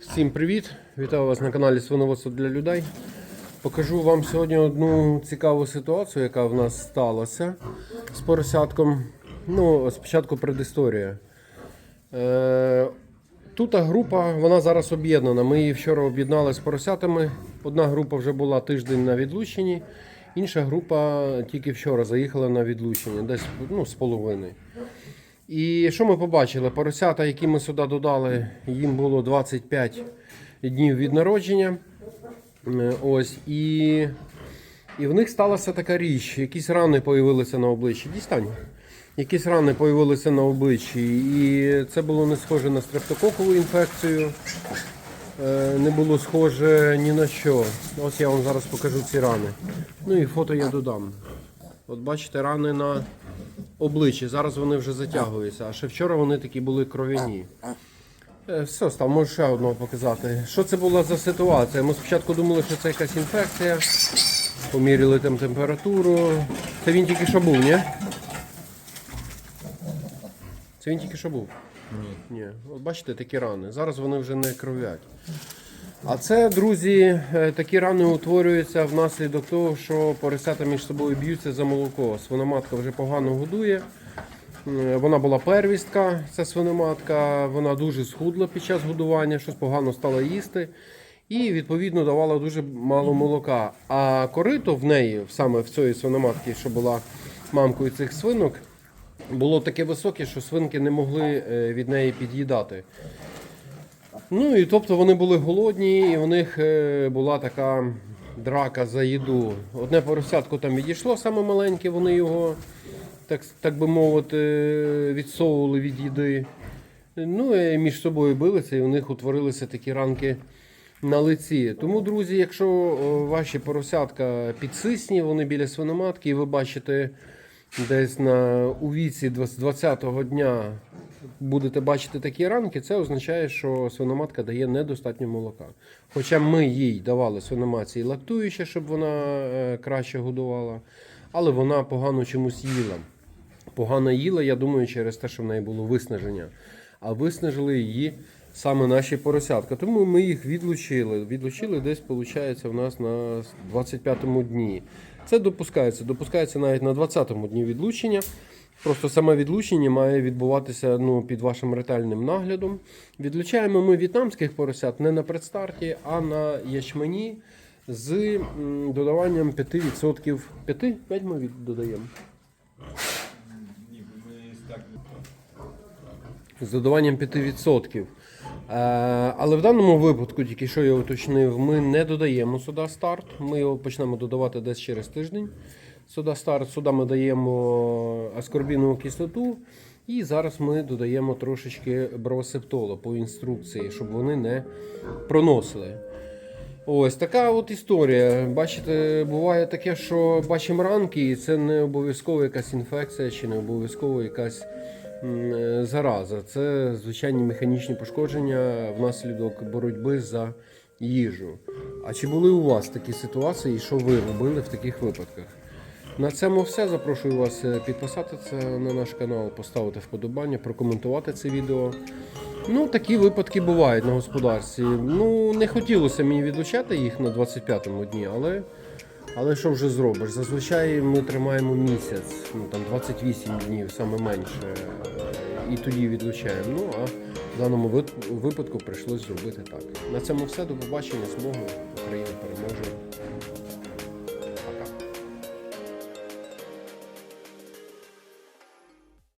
Всім привіт! Вітаю вас на каналі Свиноводство для людей. Покажу вам сьогодні одну цікаву ситуацію, яка в нас сталася з поросятком. Ну, спочатку предісторія. Е, тут група, вона зараз об'єднана. Ми її вчора об'єднали з поросятами. Одна група вже була тиждень на відлученні, інша група тільки вчора заїхала на відлучення, десь ну, з половиною. І що ми побачили? Поросята, які ми сюди додали, їм було 25 днів від народження. Е, Ось, і, і в них сталася така річ. Якісь рани появилися на обличчі. Дістань. Якісь рани появилися на обличчі. І це було не схоже на стрептококову інфекцію. Е, Не було схоже ні на що. Ось я вам зараз покажу ці рани. Ну і фото я додам. От бачите, рани на обличчі. Зараз вони вже затягуються, а ще вчора вони такі були кров'яні. Е, Все, став, можу ще одного показати. Що це була за ситуація? Ми спочатку думали, що це якась інфекція. Поміряли там температуру. Це він тільки що був, ні? Це він тільки що був? Ні. Ні. От бачите, такі рани. Зараз вони вже не кров'ять. А це, друзі, е, такі рани утворюються внаслідок того, що поросята між собою б'ються за молоко. Свиноматка вже погано годує. Вона була первістка, ця свиноматка, вона дуже схудла під час годування, щось погано стала їсти. І відповідно давала дуже мало молока. А корито в неї, саме в цієї свиноматки, що була мамкою цих свинок, було таке високе, що свинки не могли е, від неї під'їдати. Ну і тобто вони були голодні, і у них е, була така драка за їду. Одне поросятко там відійшло, саме маленьке, вони його, так, так би мовити, відсовували від їди. Ну і між собою билися, і у них утворилися такі ранки на лиці. Тому, друзі, якщо ваші поросятка підсисні, вони біля свиноматки, і ви бачите десь на у віці 20-го дня будете бачити такі ранки, це означає, що свиноматка дає недостатньо молока. Хоча ми їй давали свиноматці лактуюче, щоб вона е, краще годувала, але вона погано чомусь їла. Погано їла, я думаю, через те, що в неї було виснаження. А виснажили її саме наші поросятка. Тому ми їх відлучили. Відлучили десь, виходить, у нас на 25-му дні. Це допускається. Допускається навіть на 20-му дні відлучення. Просто саме відлучення має відбуватися ну, під вашим ретельним наглядом. Відлучаємо ми в'єтнамських поросят не на предстарті, а на ячмені з додаванням 5%. 5? 5 ми додаємо. З додаванням 5%. Е, Але в даному випадку, тільки що я уточнив, ми не додаємо сюди старт. Ми його почнемо додавати десь через тиждень. Сюди старт, сюди ми даємо аскорбінову кислоту. І зараз ми додаємо трошечки бросептолу по інструкції, щоб вони не проносили. Ось така от історія. Бачите, буває таке, що бачимо ранки, і це не обов'язково якась інфекція чи не обов'язково якась зараза. Це звичайні механічні пошкодження внаслідок боротьби за їжу. А чи були у вас такі ситуації, і що ви робили в таких випадках? На цьому все. Запрошую вас е, підписатися на наш канал, поставити вподобання, прокоментувати це відео. Ну, такі випадки бувають на господарстві. Ну, не хотілося мені відлучати їх на 25-му дні, але, але що вже зробиш? Зазвичай ми тримаємо місяць, ну там 28 днів, саме менше, е, і тоді відлучаємо. Ну, а в даному випадку прийшлось зробити так. На цьому все. До побачення, змогу. Україна переможе.